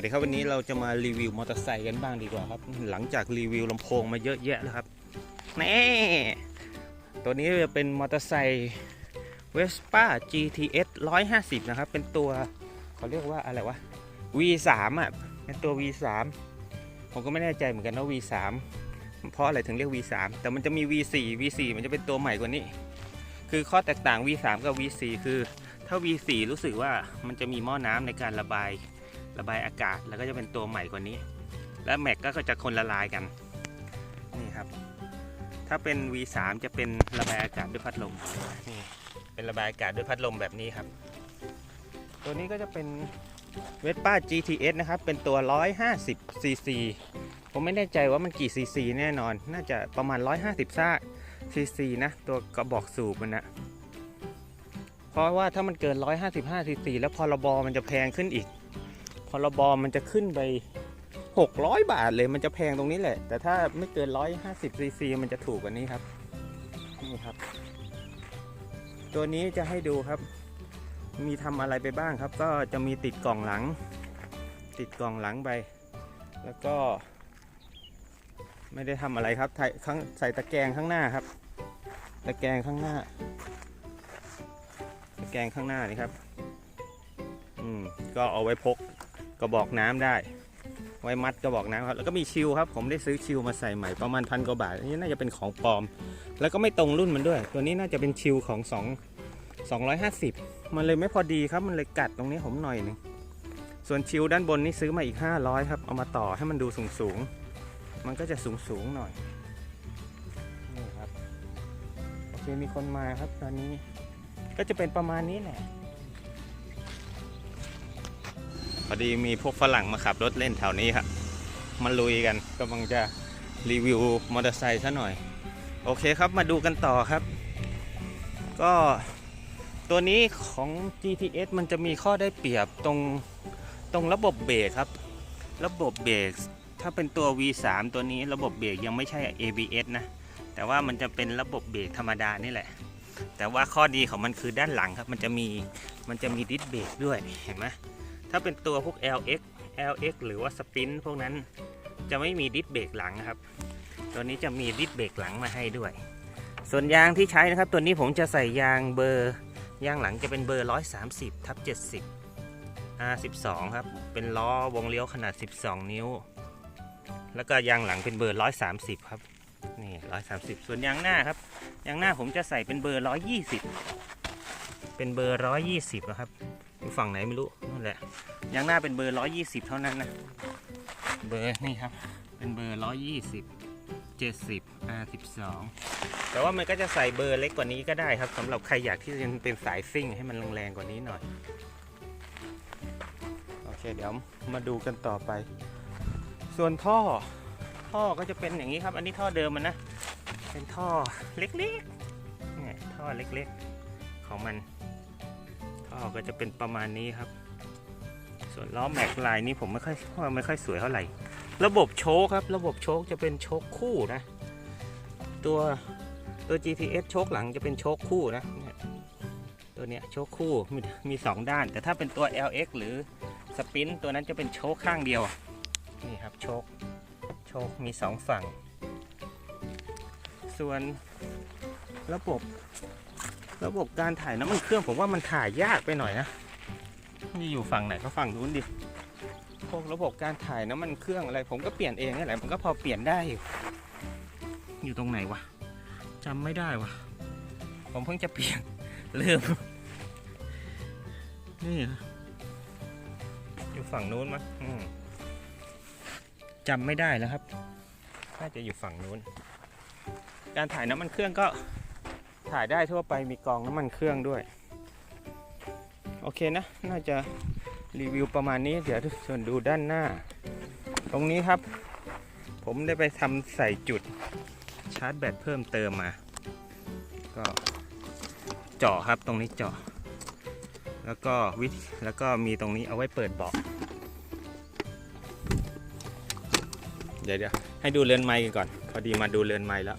วัสดีครับวันนี้เราจะมารีวิวมอเตอร์ไซค์กันบ้างดีกว่าครับ หลังจากรีวิวลำโพงมาเยอะแยะแล้วครับนี่ตัวนี้จะเป็นมอเตอร์ไซค์ Vespa GTS 150 นะครับ เป็นตัวเขาเรียกว่าอะไรวะ V3 อะเป็นตัว V3 ผมก็ไม่แน่ใจเหมือนกันว่า V3 เพราะอะไรถึงเรียก V3 แต่มันจะมี V4 V4 มันจะเป็นตัวใหม่กว่านี้ คือข้อแตกต่าง V3 กับ V4 คือถ้า V4 รู้สึกว่ามันจะมีหม้อน้ำในการระบาย ระบายอากาศแล้วก็จะเป็นตัวใหม่กว่านี้ และแม็กก็จะคนละลายกันนี่ครับ ถ้าเป็น V3 จะเป็นระบายอากาศด้วยพัดลมนี่เป็นระบายอากาศด้วยพัดลมแบบนี้ครับ ตัวนี้ก็จะเป็น Vespa GTS นะครับ เป็นตัว 150 cc ผมไม่แน่ใจว่ามันกี่ cc แน่นอน น่าจะประมาณ 150ซ่า cc นะ ตัวกระบอกสูบมันนะเพราะว่าถ้ามันเกิน 155 cc แล้วพรบมันจะแพงขึ้นอีก พรบมันจะขึ้นไป600 บาทเลยมันจะแพงตรงนี้แหละ แต่ถ้าไม่เกิน 150ซีซีมันจะถูกกว่านี้ครับ นี่ครับ ตัวนี้จะให้ดูครับ มีทำอะไรไปบ้างครับ ก็จะมีติดกล่องหลัง ติดกล่องหลังไป แล้วก็ ไม่ได้ทำอะไรครับใส่ข้างใส่ตะแกรงข้างหน้าครับ ตะแกรงข้างหน้า ตะแกรงข้างหน้านี่ครับ อืม ก็เอาไว้พก กระบอกน้ำได้ ไว้มัดกระบอกน้ำครับ แล้วก็มีชิลครับ ผมได้ซื้อชิลมาใส่ใหม่ประมาณพันกว่าบาทนนี้น่าจะเป็นของปลอม แล้วก็ไม่ตรงรุ่นมันด้วย ตัวนี้น่าจะเป็นชิลของ2 250 มันเลยไม่พอดีครับมันเลยกัดตรงนี้ผมหน่อยหนึงส่วนชิลด้านบนนี่ซื้อมาอีก 500 ครับ เอามาต่อให้มันดูสูงสูงมันก็จะสูงสูงหน่อยนี่ครับโอเคมีคนมาครับตอนนี้ ก็จะเป็นประมาณนี้แหละ พอดีมีพวกฝรั่งมาขับรถเล่นแถวนี้ครับมาลุยกันกำลังจะรีวิวมอเตอร์ไซค์ซะหน่อย โอเคครับมาดูกันต่อครับ ก็ตัวนี้ของ GTS มันจะมีข้อได้เปรียบตรงตรงระบบเบรกครับ ระบบเบรกถ้าเป็นตัว V3 ตัวนี้ระบบเบรกยังไม่ใช่ ABS นะ แต่ว่ามันจะเป็นระบบเบรกธรรมดานี่แหละ แต่ว่าข้อดีของมันคือด้านหลังครับ มันจะมีมันจะมีดิสเบรกด้วยเห็นไหม ถ้าเป็นตัวพวก LX LX หรือว่าสปินพวกนั้นจะไม่มีดิสเบรกหลังนะครับ ตัวนี้จะมีดิสเบรกหลังมาให้ด้วย ส่วนยางที่ใช้นะครับ ตัวนี้ผมจะใส่ยางเบอร์ยางหลังจะเป็นเบอร์ 130ทับ70 R12 ครับ เป็นล้อวงเลี้ยวขนาด 12 นิ้ว แล้วก็ยางหลังเป็นเบอร์ 130 ครับนี่130 ส่วนยางหน้าครับ ยางหน้าผมจะใส่เป็นเบอร์ 120 เป็นเบอร์ 120นะครับ อยู่ฝั่งไหนไม่รู้นั่นแหละยางหน้าเป็นเบอร์120เท่านั้นนะเบอร์นี่ครับ เป็นเบอร์120 70 R12 แต่ว่ามันก็จะใส่เบอร์เล็กกว่านี้ก็ได้ครับสำหรับใครอยากที่จะเป็นสายซิ่งให้มันแรงๆกว่านี้หน่อยโอเคเดี๋ยวมาดูกันต่อไป ส่วนท่อท่อก็จะเป็นอย่างนี้ครับ อันนี้ท่อเดิมมันนะ เป็นท่อเล็กๆเนี่ยท่อเล็กๆ ของมัน ท่อก็จะเป็นประมาณนี้ครับ ส่วนล้อแม็กลายนี้ผมไม่ค่อยไม่ค่อยสวยเท่าไหร่ ระบบโชคครับ ระบบโชคจะเป็นโชคคู่นะ ตัวตัว GTS โชคหลังจะเป็นโชคคู่นะเนี่ยตัวเนี้ยโชคคู่มีมีสองด้าน แต่ถ้าเป็นตัว LX หรือสปินตัวนั้นจะเป็นโชคข้างเดียวนี่ครับโชคโชคมีสองฝั่ง ส่วนระบบ ระบบการถ่ายน้ำมันเครื่องผมว่ามันถ่ายยากไปหน่อยนะนี่อยู่ฝั่งไหนก็ฝั่งนู้นดิพวกระบบการถ่ายน้ำมันเครื่องอะไร ผมก็เปลี่ยนเองนี่แหละมันก็พอเปลี่ยนได้ อยู่อยู่ตรงไหนวะจำไม่ได้วะผมเพิ่งจะเปลี่ยนลืมนี่เหรออยู่ฝั่งนู้นมั้งอืมจำไม่ได้แล้วครับน่าจะอยู่ฝั่งนู้น การถ่ายน้ำมันเครื่องก็ ถ่ายได้ทั่วไปมีกองน้ำมันเครื่องด้วย โอเคนะ น่าจะรีวิวประมาณนี้ เดี๋ยวส่วนดูด้านหน้า ตรงนี้ครับ ผมได้ไปทำใส่จุดชาร์จแบตเพิ่มเติมมา ก็เจาะครับตรงนี้เจาะ แล้วก็วิธีแล้วก็มีตรงนี้เอาไว้เปิดเบาะเดี๋ยวเดี๋ยวให้ดูเรือนไม้กันก่อน พอดีมาดูเรือนไม้แล้ว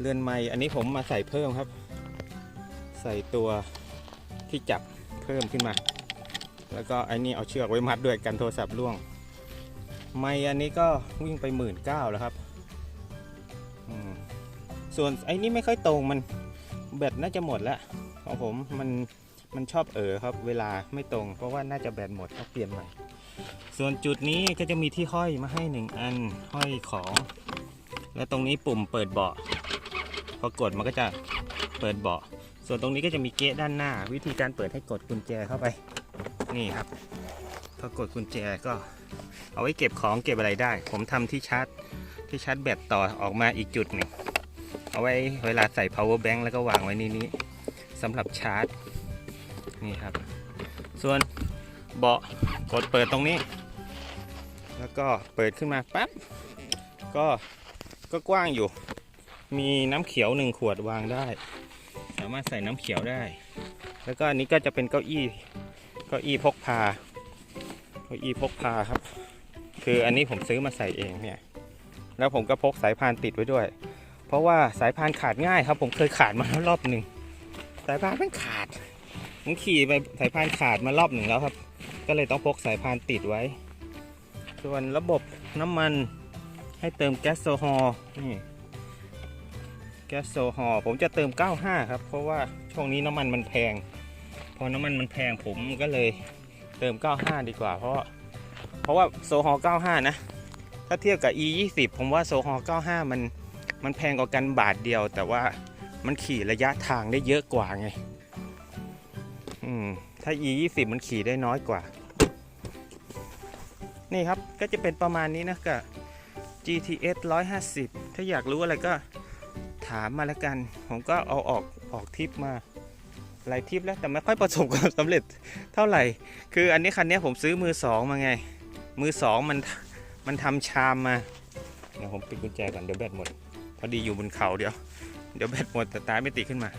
เรือนไม้อันนี้ผมมาใส่เพิ่มครับ ใส่ตัวที่จับเพิ่มขึ้นมา แล้วก็ไอ้นี่เอาเชือกไว้มัดด้วยกันโทรศัพท์ล่วง ไม่อันนี้ก็วิ่งไปหมื่นเก้าแล้วครับส่วนไอ้นี่ไม่ค่อยตรงมันแบตน่าจะหมดแล้วของผมมันมันชอบเออครับ เวลาไม่ตรง เพราะว่าน่าจะแบตหมดต้องเปลี่ยนใหม่ ส่วนจุดนี้ก็จะมีที่ห้อยมาให้หนึ่งอันห้อยของ แล้วตรงนี้ปุ่มเปิดเบาะ พอกดมันก็จะเปิดเบาะ ส่วนตรงนี้ก็จะมีเกะด้านหน้า วิธีการเปิดให้กดกุญแจเข้าไป นี่ครับ พอกดกุญแจก็เอาไว้เก็บของเก็บอะไรได้ ผมทำที่ชาร์จที่ชาร์จแบตต่อออกมาอีกจุดหนึ่ง เอาไว้เวลาใส่ power bank แล้วก็วางไว้ในนี้สำหรับชาร์จ นี่ครับ ส่วนเบาะกดเปิดตรงนี้ แล้วก็เปิดขึ้นมาปั๊บ ก็ก็กว้างอยู่ มีน้ำเขียวหนึ่งขวดวางได้ สามารถใส่น้ำเขียวได้ แล้วก็อันนี้ก็จะเป็นเก้าอี้เก้าอี้พกพาเก้าอี้พกพาครับ คืออันนี้ผมซื้อมาใส่เองเนี่ย แล้วผมก็พกสายพานติดไว้ด้วย เพราะว่าสายพานขาดง่ายครับ ผมเคยขาดมาแล้วรอบหนึ่งสายพานมันขาดผมขี่ไปสายพานขาดมารอบหนึ่งแล้วครับ ก็เลยต้องพกสายพานติดไว้ ส่วนระบบน้ำมันให้เติมแก๊สโซฮอล์นี่ แก๊สโซฮอลผมจะเติม 95 ครับ เพราะว่าช่วงนี้น้ำมันมันแพง พอน้ำมันมันแพงผมก็เลยเติม 95 ดีกว่า เพราะเพราะว่าโซฮอล95 นะ ถ้าเทียบกับ E 20ผมว่าโซฮอล95 มันมันแพงกว่ากันบาทเดียว แต่ว่ามันขี่ระยะทางได้เยอะกว่าไง อืม ถ้า E 20มันขี่ได้น้อยกว่า นี่ครับก็จะเป็นประมาณนี้นะกับ GTS 150 ถ้าอยากรู้อะไรก็ ถามมาแล้วกัน ผมก็เอาออกออกทิปมาหลายทิปแล้วแต่ไม่ค่อยประสบความสำเร็จเท่าไหร่ คืออันนี้คันนี้ผมซื้อมือสองมาไง มือสองมันมันทำชามมาเดี๋ยวผมปิดกุญแจก่อนเดี๋ยวแบตหมด พอดีอยู่บนเขาเดี๋ยว เดี๋ยวแบตหมดแต่ตายไม่ติดขึ้นมา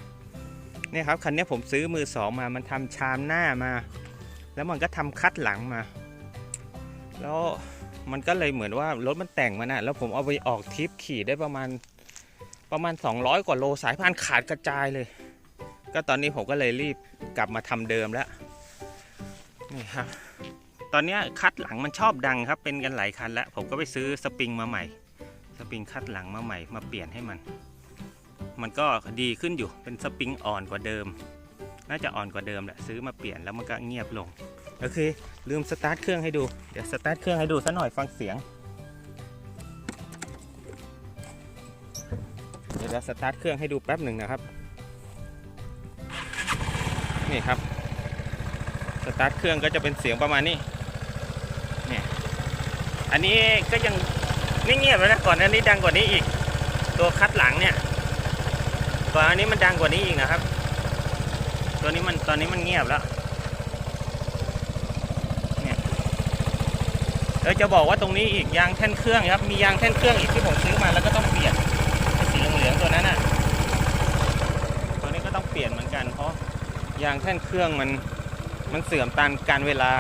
เนี่ยครับคันนี้ผมซื้อมือสองมา มันทำชามหน้ามา แล้วมันก็ทำคัดหลังมา แล้วมันก็เลยเหมือนว่ารถมันแต่งมานะแล้วผมเอาไปออกทริปขี่ได้ประมาณ ประมาณ 200 กว่าโลสายพานขาดกระจายเลย ก็ตอนนี้ผมก็เลยรีบกลับมาทำเดิมแล้วนี่ครับตอนนี้คัดหลังมันชอบดังครับเป็นกันหลายคันแล้ว ผมก็ไปซื้อสปริงมาใหม่ สปริงคัดหลังมาใหม่มาเปลี่ยนให้มัน มันก็ดีขึ้นอยู่เป็นสปริงอ่อนกว่าเดิม น่าจะอ่อนกว่าเดิมแหละซื้อมาเปลี่ยนแล้วมันก็เงียบลงโอเคลืมสตาร์ทเครื่องให้ดูเดี๋ยวสตาร์ทเครื่องให้ดูสักหน่อยฟังเสียง เดี๋ยวเราสตาร์ทเครื่องให้ดูแป๊บหนึ่งนะครับ นี่ครับ สตาร์ทเครื่องก็จะเป็นเสียงประมาณนี้ เนี่ย อันนี้ก็ยังเงียบๆแล้วนะก่อนอันนี้ดังกว่านี้อีก ตัวคัดหลังเนี่ย ก่อนอันนี้มันดังกว่านี้อีกนะครับ ตัวนี้มันตอนนี้มันเงียบแล้วเดี๋ยวจะบอกว่าตรงนี้อีกยางแท่นเครื่องครับ มียางแท่นเครื่องอีกที่ผมซื้อมาแล้วก็ต้องเปลี่ยน ตัวนั้นน่ะ ตัวนี้ก็ต้องเปลี่ยนเหมือนกัน เพราะยางแท่นเครื่องมันมันเสื่อมตามการเวลา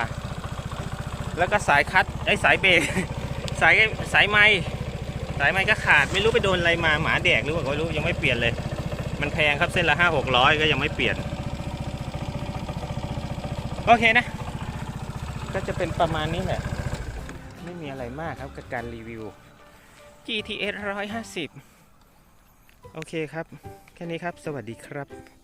แล้วก็สายคัดไอ้สายเบรกสายสายไม้สายไม้ก็ขาดไม่รู้ไปโดนอะไรมาหมาแดกหรือเปล่าก็รู้ยังไม่เปลี่ยนเลย มันแพงครับเส้นละห้าหกร้อยก็ยังไม่เปลี่ยน โอเคนะ ก็จะเป็นประมาณนี้แหละ ไม่มีอะไรมากครับกับการรีวิว GTS 150 โอเคครับ แค่นี้ครับ สวัสดีครับ